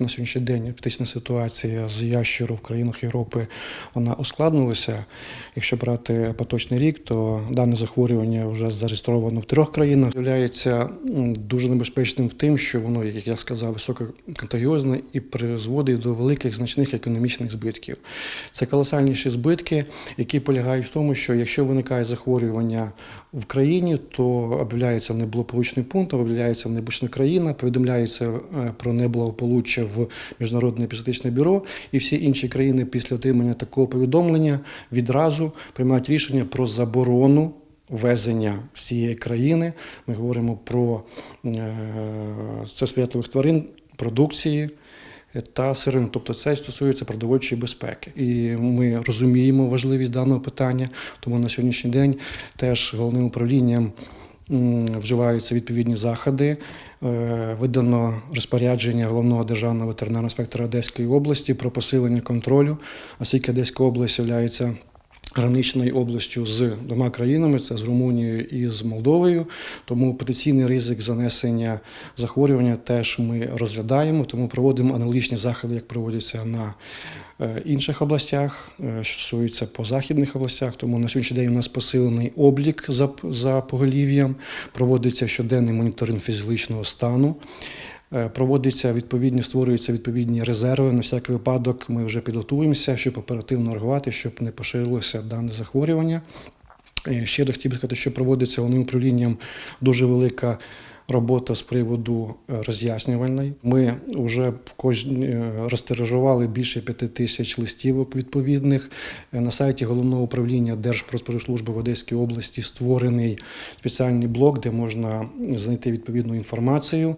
На сьогоднішній день епідемічна ситуація з ящеру в країнах Європи вона ускладнилася. Якщо брати поточний рік, то дане захворювання вже зареєстровано в трьох країнах. Являється дуже небезпечним в тим, що воно, як я сказав, висококонтагіозне і призводить до великих значних економічних збитків. Це колосальніші збитки, які полягають в тому, що якщо виникає захворювання в країні, то об'являється неблагополучний пункт, об'являється небезпечна країна, повідомляється е, про неблагополуччя в Міжнародне епізотичне бюро, і всі інші країни після отримання такого повідомлення відразу приймають рішення про заборону. Ввезення з цієї країни ми говоримо про це сприятливих тварин, продукції та сирин. Тобто це стосується продовольчої безпеки. І ми розуміємо важливість даного питання, тому на сьогоднішній день теж головним управлінням вживаються відповідні заходи. Е, Видано розпорядження головного державного ветеринарного інспектора Одеської області про посилення контролю, оскільки Одеська область є граничною областю з двома країнами, це з Румунією і з Молдовою. Тому потенційний ризик занесення захворювання теж ми розглядаємо, тому проводимо аналогічні заходи, як проводяться на е, інших областях, е, що стосується по західних областях. Тому на сьогоднішній день у нас посилений облік за, за поголів'ям, проводиться щоденний моніторинг фізіологічного стану. Е, Проводиться відповідні, створюються відповідні резерви. На всякий випадок ми вже підготуємося, щоб оперативно реагувати, щоб не поширилося дане захворювання. Ще хотів би сказати, що проводиться головним управлінням дуже велика робота з приводу е, роз'яснювальної. Ми вже в кожній е, розтиражували більше п'яти тисяч листівок відповідних. На сайті головного управління Держпродспоживслужби в Одеській області створений спеціальний блок, де можна знайти відповідну інформацію.